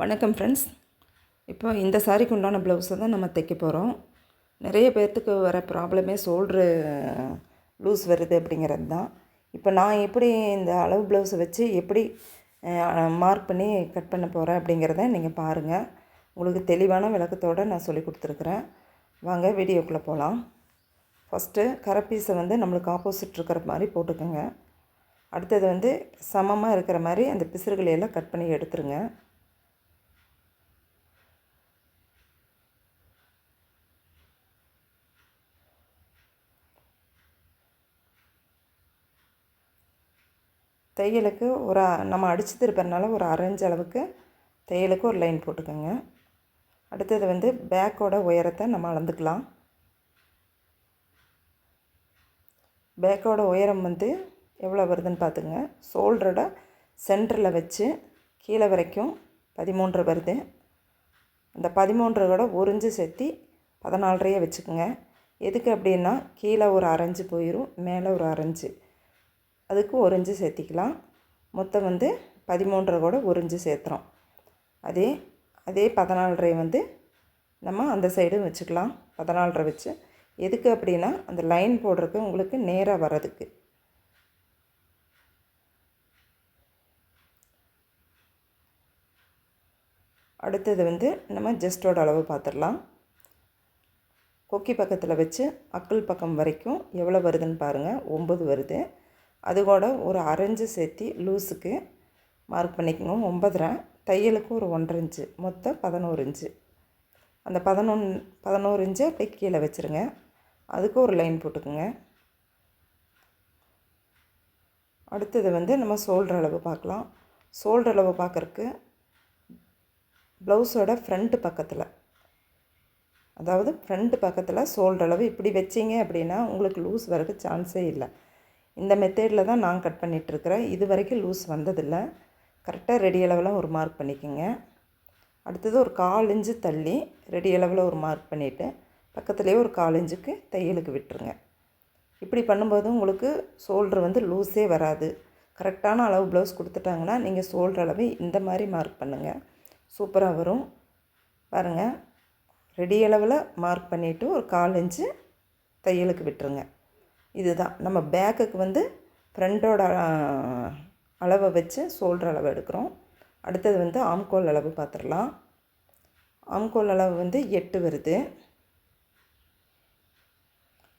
வணக்கம் ஃப்ரெண்ட்ஸ் இப்போ இந்த சாரிக்கு உண்டான ப்ளவுஸை தான் நம்ம தைக்க போகிறோம் நிறைய பேர்த்துக்கு வர ப்ராப்ளமே சோல்ட்ரு லூஸ் வருது அப்படிங்கிறது தான். இப்போ நான் எப்படி இந்த அளவு ப்ளவுஸை வச்சு எப்படி மார்க் பண்ணி கட் பண்ண போகிறேன் அப்படிங்கிறத நீங்கள் பாருங்கள் உங்களுக்கு தெளிவான விளக்கத்தோடு நான் சொல்லி கொடுத்துருக்குறேன். வாங்க வீடியோக்குள்ளே போகலாம் ஃபஸ்ட்டு கரை பீஸை வந்து நம்மளுக்கு ஆப்போசிட் இருக்கிற மாதிரி போட்டுக்கோங்க. அடுத்தது வந்து சமமாக இருக்கிற மாதிரி அந்த பிசுறுகளை எல்லாம் கட் பண்ணி எடுத்துருங்க. தையலுக்கு ஒரு நம்ம அடித்து திருப்பறனால ஒரு அரைஞ்ச அளவுக்கு தையலுக்கு ஒரு லைன் போட்டுக்கோங்க. அடுத்தது வந்து பேக்கோட உயரத்தை நம்ம அளந்துக்கலாம். பேக்கோட உயரம் வந்து எவ்வளோ வருதுன்னு பார்த்துங்க ஷோல்டரோட சென்டரில் வச்சு கீழே வரைக்கும் பதிமூன்று வருது. அந்த பதிமூன்றோட உறிஞ்சு சேர்த்தி பதினாலரையே வச்சுக்கோங்க. எதுக்கு அப்படின்னா கீழே ஒரு அரைஞ்சு போயிடும் மேலே ஒரு அரைஞ்சு. அதுக்கு ஒரு இன்ச்சு சேர்த்திக்கலாம். மொத்தம் வந்து பதிமூன்றரை கூட ஒரு இன்ச்சு சேர்த்துறோம். அதே அதே பதினாலரை வந்து நம்ம அந்த சைடும் வச்சுக்கலாம். பதினாலரை வச்சு. எதுக்கு அப்படின்னா அந்த லைன் போடுறதுக்கு உங்களுக்கு நேராக வர்றதுக்கு. அடுத்தது வந்து நம்ம ஜஸ்டோட அளவு பார்த்துடலாம் கொக்கி பக்கத்தில் வச்சு அக்கல் பக்கம் வரைக்கும் எவ்வளோ வருதுன்னு பாருங்கள் ஒம்பது வருது. அது கூட ஒரு அரைஞ்சு சேர்த்தி லூஸுக்கு மார்க் பண்ணிக்கணும் ஒன்பதரை. தையலுக்கு ஒரு ஒன்றரை இன்ச்சு. மொத்தம் பதினோரு இன்ச்சு. அந்த பதினொன் பதினோரு இன்ச்சு அப்படியே கீழே வச்சுருங்க. அதுக்கு ஒரு லைன் போட்டுக்குங்க. அடுத்தது வந்து நம்ம சோல்டர் அளவு பார்க்கலாம். சோல்டர் அளவு பார்க்குறக்கு ப்ளவுஸோட ஃப்ரண்ட்டு பக்கத்தில் அதாவது ஃப்ரண்ட்டு பக்கத்தில் சோல்டர் அளவு இப்படி வச்சிங்க அப்படின்னா உங்களுக்கு லூஸ் வரதுக்கு சான்ஸே இல்லை. இந்த மெத்தேடில் தான் நான் கட் பண்ணிகிட்ருக்கிறேன் இது வரைக்கும் லூஸ் வந்ததில்லை. கரெக்டாக ரெடி அளவில் ஒரு மார்க் பண்ணிக்கோங்க. அடுத்தது ஒரு கால் இன்ச்சு தள்ளி ரெடி அளவில் ஒரு மார்க் பண்ணிவிட்டு பக்கத்துலேயே ஒரு கால் இன்ச்சுக்கு தையலுக்கு விட்டுருங்க. இப்படி பண்ணும்போது உங்களுக்கு ஷோல்ட்ரு வந்து லூஸே வராது. கரெக்டான அளவு ப்ளவுஸ் கொடுத்துட்டாங்கன்னா நீங்கள் ஷோல்டர் அளவு இந்த மாதிரி மார்க் பண்ணுங்கள் சூப்பராக வரும். பாருங்கள் ரெடி அளவில் மார்க் பண்ணிவிட்டு ஒரு கால் இன்ச்சு தையலுக்கு விட்டுருங்க. இதுதான். நம்ம பேக்குக்கு வந்து ஃப்ரண்டோட அளவை வச்சு ஷோல்டர் அளவு எடுக்கிறோம். அடுத்தது வந்து ஆம்கோல் அளவு பார்த்துடலாம். ஆம்கோல் அளவு வந்து எட்டு வருது.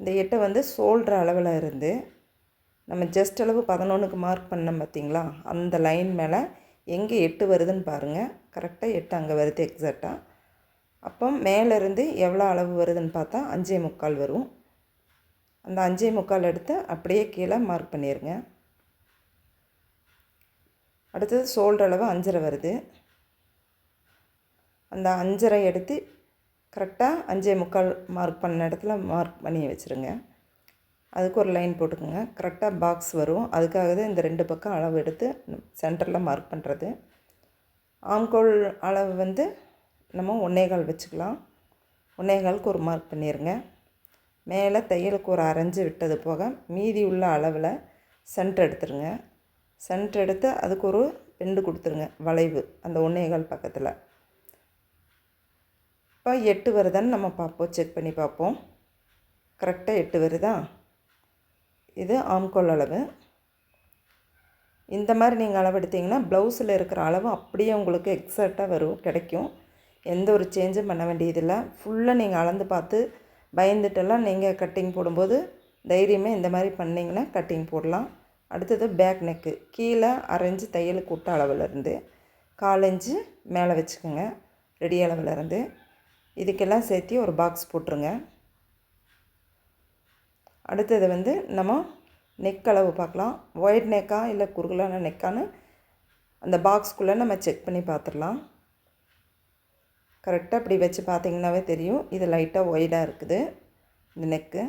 இந்த எட்டை வந்து ஷோல்டர் அளவில் இருந்து நம்ம ஜஸ்ட் அளவு பதினொன்றுக்கு மார்க் பண்ணோம் பார்த்தீங்களா? அந்த லைன் மேலே எங்கே எட்டு வருதுன்னு பாருங்கள் கரெக்டாக எட்டு அங்கே வருது எக்ஸாக்டாக அப்போ மேலேருந்து எவ்வளோ அளவு வருதுன்னு பார்த்தா அஞ்சே முக்கால் வரும். அந்த அஞ்சே முக்கால் எடுத்து அப்படியே கீழே மார்க் பண்ணிடுங்க அடுத்தது ஷோல்டர் அளவு அஞ்சரை வருது. அந்த அஞ்சரை எடுத்து கரெக்டாக அஞ்சே முக்கால் மார்க் பண்ண இடத்துல மார்க் பண்ணி வச்சுருங்க. அதுக்கு ஒரு லைன் போட்டுக்கோங்க. கரெக்டாக பாக்ஸ் வரும். அதுக்காக தான் இந்த ரெண்டு பக்கம் அளவு எடுத்து சென்டரில் மார்க் பண்ணுறது ஆம்கோல் அளவு வந்து நம்ம ஒன்னேகால் வச்சுக்கலாம். ஒன்னேகாலுக்கு ஒரு மார்க் பண்ணிடுங்க மேலே தையலுக்கு ஒரு அரைஞ்சு விட்டது போக மீதி உள்ள அளவில் சென்ட் எடுத்துருங்க. சென்ட் எடுத்து அதுக்கு ஒரு பெண்டு கொடுத்துருங்க வளைவு அந்த ஒன்னேகால் பக்கத்தில். இப்போ எட்டு வருதான்னு நம்ம பார்ப்போம் செக் பண்ணி பார்ப்போம். கரெக்டாக எட்டு வருதா? இது ஆம்கோல் அளவு. இந்த மாதிரி நீங்கள் அளவெடுத்திங்கன்னா ப்ளவுஸில் இருக்கிற அளவு அப்படியே உங்களுக்கு எக்ஸாக்டாக வரும் கிடைக்கும். எந்த ஒரு சேஞ்சும் பண்ண வேண்டியதில்லை. ஃபுல்லாக நீங்கள் அளந்து பார்த்து பயந்துட்டெல்லாம் நீங்கள் கட்டிங் போடும்போது தைரியமே இந்த மாதிரி பண்ணிங்கன்னா கட்டிங் போடலாம். அடுத்தது பேக் நெக்கு கீழே அரைஞ்சு தையல் கூட்ட அளவுலேருந்து காலஞ்சு மேலே வச்சுக்கோங்க ரெடி அளவுலேருந்து இதுக்கெல்லாம் சேர்த்து ஒரு பாக்ஸ் போட்டுருங்க. அடுத்தது வந்து நம்ம நெக் அளவு பார்க்கலாம். ஒயிட் நெக்கா இல்லை குறுகலான நெக்கான்னு அந்த பாக்ஸ்குள்ளே நம்ம செக் பண்ணி பார்த்துடலாம். கரெக்டாக இப்படி வச்சு பார்த்திங்கனாவே தெரியும். இது லைட்டாக ஒய்டாக இருக்குது. இந்த நெக்கு.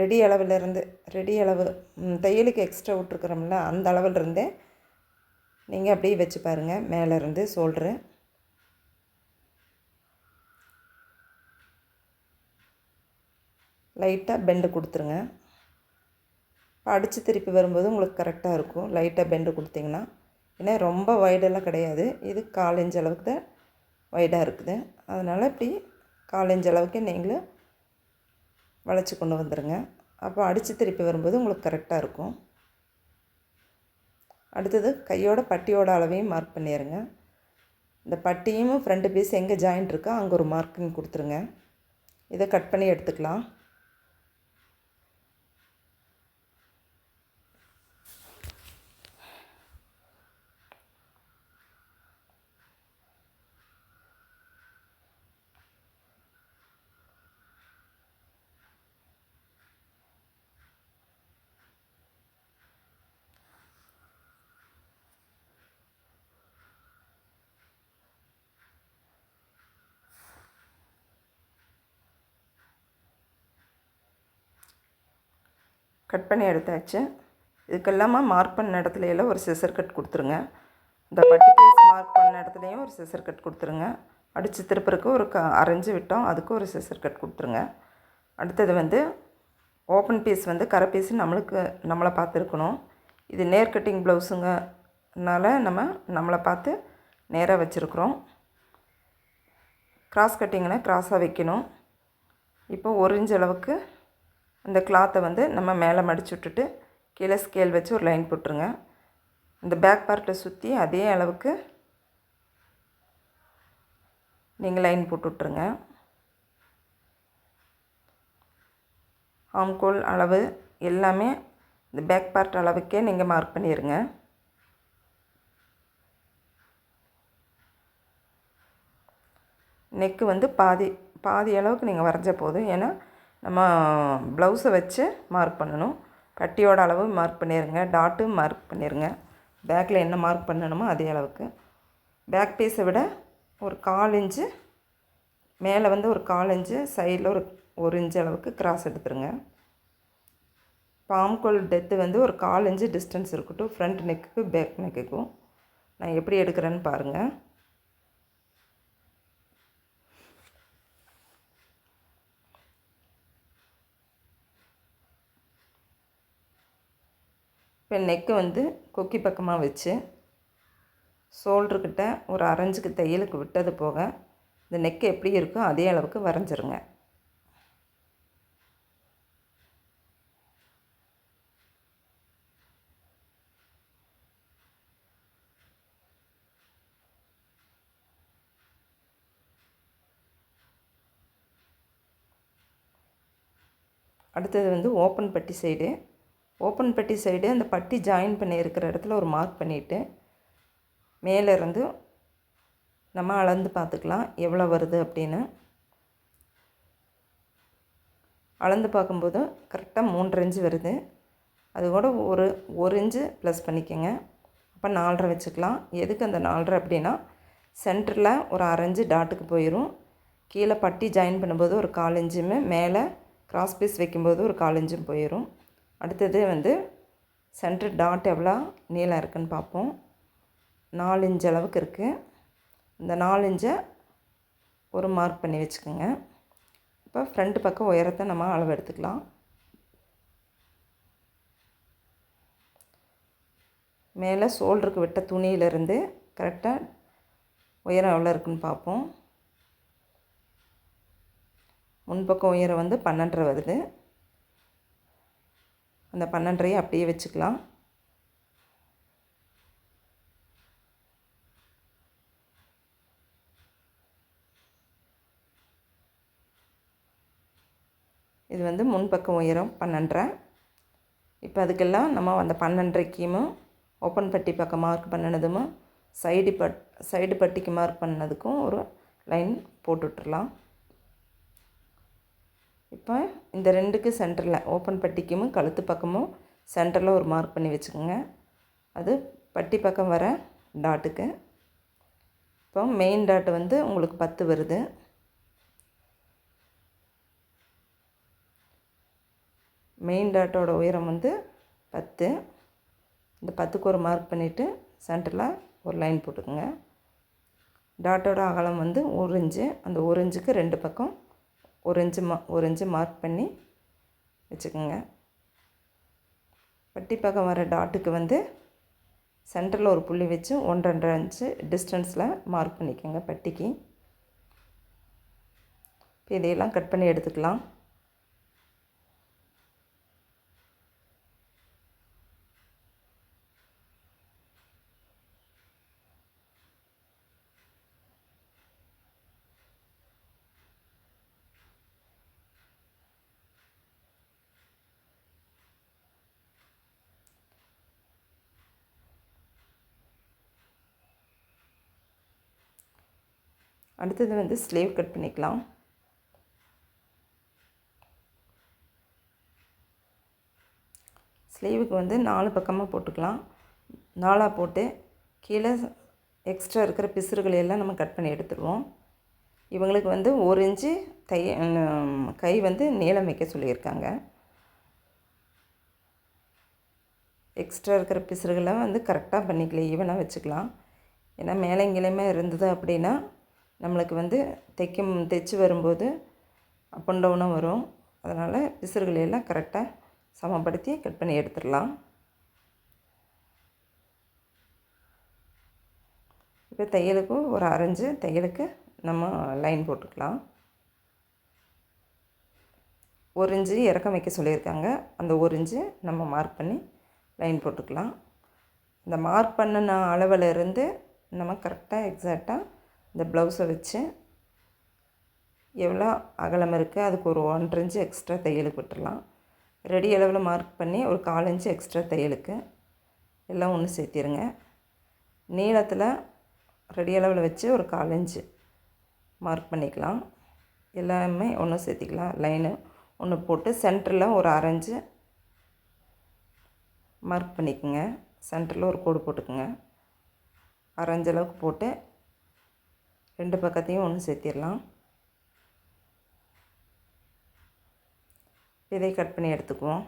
ரெடி அளவிலிருந்து ரெடி அளவு. தையலுக்கு எக்ஸ்ட்ரா விட்ருக்குறோம்ல அந்த அளவிலிருந்தே நீங்கள் அப்படியே வச்சு பாருங்கள் மேலேருந்து சோல்ட்ரு லைட்டாக பெண்டு கொடுத்துருங்க. இப்போ அடித்து திருப்பி வரும்போது உங்களுக்கு கரெக்டாக இருக்கும். லைட்டாக பெண்டு கொடுத்தீங்கன்னா ஏன்னா ரொம்ப வைடெல்லாம் கிடையாது. இது கால் அளவுக்கு தான் வைடாக இருக்குது. அதனால் இப்படி கால் அளவுக்கு நீங்களும் வளைச்சி கொண்டு வந்துடுங்க அப்போ அடித்து திருப்பி வரும்போது உங்களுக்கு கரெக்டாக இருக்கும். அடுத்தது கையோட பட்டியோட அளவையும் மார்க் பண்ணிடுங்க இந்த பட்டியும் ஃப்ரண்ட் பீஸ் எங்கே ஜாயிண்ட் இருக்கோ அங்கே ஒரு மார்க்கிங் கொடுத்துருங்க. இதை கட் பண்ணி எடுத்துக்கலாம். கட் பண்ணி எடுத்தாச்சு. இதுக்கெல்லாமா மார்க் பண்ண இடத்துல எல்லாம் ஒரு சிசர் கட் கொடுத்துருங்க. இந்த பட்டி பீஸ் மார்க் பண்ண இடத்துலையும் ஒரு சிசர் கட் கொடுத்துருங்க. அடித்து திருப்பறக்கு ஒரு க அரைஞ்சி விட்டோம். அதுக்கு ஒரு சிசர் கட் கொடுத்துருங்க. அடுத்தது வந்து ஓப்பன் பீஸ் வந்து கரை பீஸ் நம்மளுக்கு நம்மளை பார்த்துருக்கணும். இது நேர் கட்டிங் ப்ளவுஸுங்கனால நம்ம நம்மளை பார்த்து நேராக வச்சுருக்குறோம். கிராஸ் கட்டிங்னா கிராஸாக வைக்கணும். இப்போ ஒரு இன்ச் அளவுக்கு அந்த கிளாத்தை வந்து நம்ம மேலே மடிச்சு விட்டுட்டு கீழே ஸ்கேல் வச்சு ஒரு லைன் போட்டுருங்க. அந்த பேக் பார்ட்டை சுற்றி அதே அளவுக்கு நீங்கள் லைன் போட்டு விட்ருங்க ஆம்கோல் அளவு எல்லாமே இந்த பேக் பார்ட் அளவுக்கே நீங்கள் மார்க் பண்ணிடுங்க நெக்கு வந்து பாதி பாதி அளவுக்கு நீங்கள் வரைஞ்ச போதும். ஏன்னா நம்ம ப்ளவுஸை வச்சு மார்க் பண்ணணும். பட்டியோட அளவு மார்க் பண்ணிடுங்க டாட்டும் மார்க் பண்ணிடுங்க பேக்கில் என்ன மார்க் பண்ணணுமோ அதே அளவுக்கு. பேக் பீஸை விட ஒரு கால் இன்ச்சு மேலே வந்து ஒரு கால் இன்ச்சு சைடில் ஒரு ஒரு இன்ச்சு அளவுக்கு கிராஸ் எடுத்துருங்க. பாம்கோல் டெத்து வந்து ஒரு கால் இன்ச்சு டிஸ்டன்ஸ் இருக்கட்டும். ஃப்ரண்ட் நெக்குக்கு பேக் நெக்குக்கும் நான் எப்படி எடுக்கிறேன்னு பாருங்கள் இப்போ நெக்கு வந்து கொக்கி பக்கமாக வச்சு ஷோல்டர்கிட்ட ஒரு அரைஞ்சுக்கு தையலுக்கு விட்டது போக இந்த நெக்கு எப்படி இருக்கோ அதே அளவுக்கு வரைஞ்சிருங்க. அடுத்தது வந்து ஓப்பன் பட்டி சைடு ஓப்பன் பட்டி சைடு அந்த பட்டி ஜாயின் பண்ணி இருக்கிற இடத்துல ஒரு மார்க் பண்ணிவிட்டு மேலே இருந்து நம்ம அளந்து பார்த்துக்கலாம் எவ்வளோ வருது அப்படின்னு. அளந்து பார்க்கும்போது கரெக்டாக மூன்றரை இன்ச்சு வருது. அது கூட ஒரு ஒரு இன்ச்சு ப்ளஸ் பண்ணிக்கோங்க. அப்போ நாலரை வச்சுக்கலாம். எதுக்கு அந்த நாலரை அப்படின்னா சென்டரில் ஒரு அரைஞ்சு டாட்டுக்கு போயிடும் கீழே பட்டி ஜாயின் பண்ணும்போது ஒரு கால் மேலே கிராஸ் பீஸ் வைக்கும்போது ஒரு காலஞ்சும் போயிடும் அடுத்தது வந்து சென்டர் டாட் எவ்வளோ நீளம் இருக்குதுன்னு பார்ப்போம். நாலு இன்ச் அளவுக்கு இருக்குது இந்த நாலு இன்ச்சை ஒரு மார்க் பண்ணி வச்சுக்கோங்க. இப்போ ஃப்ரண்ட் பக்கம் உயரத்தை நம்ம அளவு எடுத்துக்கலாம். மேலே சோல்டருக்கு விட்ட துணியிலேருந்து கரெக்டாக உயரம் எவ்வளோ இருக்குன்னு பார்ப்போம். முன்பக்கம் உயரம் வந்து பன்னெண்டரை வருது. அந்த பன்னெண்டரையை அப்படியே வச்சுக்கலாம். இது வந்து முன்பக்கம் உயரம் பன்னெண்டரை. இப்போ அதுக்கெல்லாம் நம்ம அந்த பன்னெண்டரைக்கும் ஓப்பன் பட்டி பக்கம் மார்க் பண்ணினதும் சைடு பட் சைடு பட்டிக்கு மார்க் பண்ணதுக்கும் ஒரு லைன் போட்டு இப்போ இந்த ரெண்டுக்கு சென்டரில் ஓப்பன் பட்டிக்கும் கழுத்து பக்கமும் சென்டரில் ஒரு மார்க் பண்ணி வச்சுக்கோங்க. அது பட்டி பக்கம் வர டாட்டுக்கு இப்போ மெயின் டாட் வந்து உங்களுக்கு பத்து வருது. மெயின் டாட்டோட உயரம் வந்து பத்து. இந்த பத்துக்கு ஒரு மார்க் பண்ணிவிட்டு சென்டரில் ஒரு லைன் போட்டுக்கோங்க. டாட்டோட அகலம் வந்து ஒரு இன்ச்சு அந்த ஒரு இன்ச்சுக்கு ரெண்டு பக்கம் ஒரு இன்ச்சு மா ஒரு இன்ச்சு மார்க் பண்ணி வச்சுக்கோங்க. பட்டி பக்கம் வர டாட்டுக்கு வந்து சென்டரில் ஒரு புள்ளி வச்சு ஒன்றரை இன்ச்சு டிஸ்டன்ஸில் மார்க் பண்ணிக்கோங்க பட்டிக்கு. இப்போ இதையெல்லாம் கட் பண்ணி எடுத்துக்கலாம். அடுத்தது வந்து ஸ்லீவ் கட் பண்ணிக்கலாம். ஸ்லீவுக்கு வந்து நாலு பக்கமாக போட்டுக்கலாம். நாலாக போட்டு கீழே எக்ஸ்ட்ரா இருக்கிற பிசுறுகளை எல்லாம் நம்ம கட் பண்ணி எடுத்துருவோம். இவங்களுக்கு வந்து ஒரு இன்ச்சு தைய கை வந்து நீளம் வைக்க சொல்லியிருக்காங்க. எக்ஸ்ட்ரா இருக்கிற பிசுறுகளை வந்து கரெக்டாக பண்ணிக்கலாம் ஈவனாக வச்சுக்கலாம். ஏன்னா மேலே கீழேயுமே இருந்தது அப்படின்னா நம்மளுக்கு வந்து தைக்கும் தைச்சி வரும்போது அப் அண்ட் டவுனாக வரும். அதனால் பிசுறுகளை எல்லாம் கரெக்டாக சமப்படுத்தி கட் பண்ணி எடுத்துடலாம். இப்போ தையலுக்கு ஒரு அரைஞ்சு தையலுக்கு நம்ம லைன் போட்டுக்கலாம். ஒரு இன்ச்சு இறக்கம் வைக்க சொல்லியிருக்காங்க. அந்த ஒரு இன்ச்சு நம்ம மார்க் பண்ணி லைன் போட்டுக்கலாம். இந்த மார்க் பண்ணின அளவில் இருந்து நம்ம கரெக்டாக எக்ஸாக்டாக இந்த ப்ளவுஸை வச்சு எவ்வளோ அகலம் இருக்குது அதுக்கு ஒரு ஒன்றரை இன்ச்சு எக்ஸ்ட்ரா தையலுக்கு விட்டுடலாம். ரெடி அளவில் மார்க் பண்ணி ஒரு கால் இன்ச்சு எக்ஸ்ட்ரா தையலுக்கு எல்லாம் ஒன்று சேர்த்திருங்க. நீளத்தில் ரெடி அளவில் வச்சு ஒரு கால் இன்ச்சு மார்க் பண்ணிக்கலாம். எல்லாமே ஒன்று சேர்த்திக்கலாம். லைனு ஒன்று போட்டு சென்டரில் ஒரு அரைஞ்சு மார்க் பண்ணிக்கோங்க. சென்டரில் ஒரு கோடு போட்டுக்கோங்க. அரைஞ்சளவுக்கு போட்டு ரெண்டு பக்கத்தையும் ஒன்று சேர்த்திடலாம். இதை கட் பண்ணி எடுத்துக்குவோம்.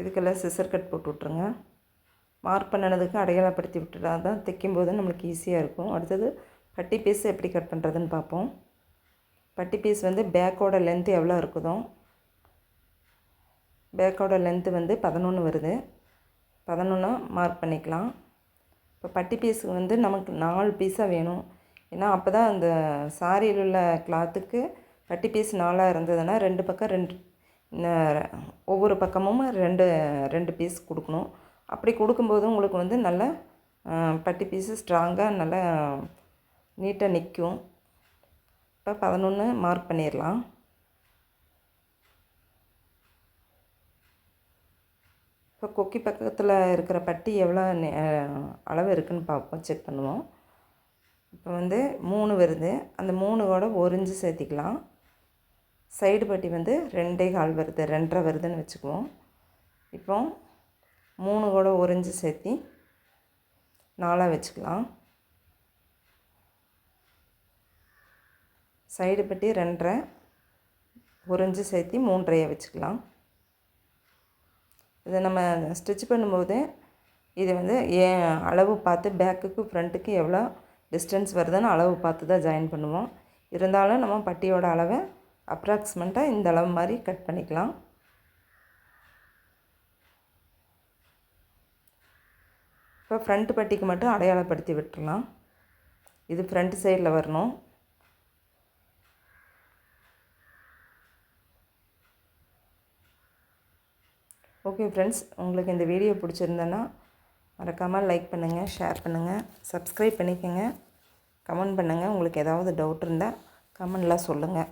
இதுக்கெல்லாம் சிசர் கட் போட்டு விட்ருங்க மார்க் பண்ணினதுக்கு அடையாளப்படுத்தி விட்டுட்டா தான் தைக்கும்போது நம்மளுக்கு ஈஸியாக இருக்கும். அடுத்தது பட்டி பீஸ் எப்படி கட் பண்ணுறதுன்னு பார்ப்போம். பட்டி பீஸ் வந்து பேக்கோட லென்த்து எவ்வளோ இருக்குதோ பேக்கோட லென்த்து வந்து பதினொன்று வருது. பதினொன்று மார்க் பண்ணிக்கலாம். இப்போ பட்டி பீஸுக்கு வந்து நமக்கு நாலு பீஸாக வேணும். ஏன்னா அப்போ தான் அந்த சாரியில் உள்ள கிளாத்துக்கு பட்டி பீஸ் நாலாக இருந்ததுன்னா ரெண்டு பக்கம் ரெண்டு ஒவ்வொரு பக்கமும் ரெண்டு ரெண்டு பீஸ் கொடுக்கணும். அப்படி கொடுக்கும்போது உங்களுக்கு வந்து நல்ல பட்டி பீஸு ஸ்ட்ராங்காக நல்லா நீட்டாக நிற்கும் இப்போ பதினொன்று மார்க் பண்ணிடலாம் இப்போ கொக்கி பக்கத்தில் இருக்கிற பட்டி எவ்வளோ அளவு இருக்குதுன்னு பார்ப்போம் செக் பண்ணுவோம். இப்போ வந்து மூணு வருது. அந்த மூணு கூட ஒரு இன்ச்சு சேர்த்திக்கலாம். சைடு பட்டி வந்து ரெண்டே கால் வருது. ரெண்டரை வருதுன்னு வச்சுக்குவோம். இப்போ மூணு கூட ஒரு இன்ச்சு சேர்த்தி நாலாக வச்சுக்கலாம். சைடு பட்டி ரெண்டரை ஒரு இன்ச்சு சேர்த்தி மூன்றையை வச்சுக்கலாம். இதை நம்ம ஸ்டிச் பண்ணும்போது இது வந்து ஏன் அளவு பார்த்து பேக்குக்கு ஃப்ரண்ட்டுக்கு எவ்வளோ டிஸ்டன்ஸ் வருதுன்னு அளவு பார்த்து தான் ஜாயின் பண்ணுவோம். இருந்தாலும் நம்ம பட்டியோட அளவை அப்ராக்சிமெண்ட்டாக இந்த அளவு மாதிரி கட் பண்ணிக்கலாம். இப்போ ஃப்ரண்ட் பட்டிக்கு மட்டும் அடையாளப்படுத்தி விட்டுடலாம் இது ஃப்ரண்ட் சைடில் வரணும். ஓகே ஃப்ரெண்ட்ஸ் உங்களுக்கு இந்த வீடியோ பிடிச்சிருந்தேன்னா மறக்காமல் லைக் பண்ணுங்கள் ஷேர் பண்ணுங்கள் சப்ஸ்கிரைப் பண்ணிக்கோங்க கமெண்ட் பண்ணுங்கள் உங்களுக்கு ஏதாவது டவுட் இருந்தால் கமெண்டில் சொல்லுங்கள்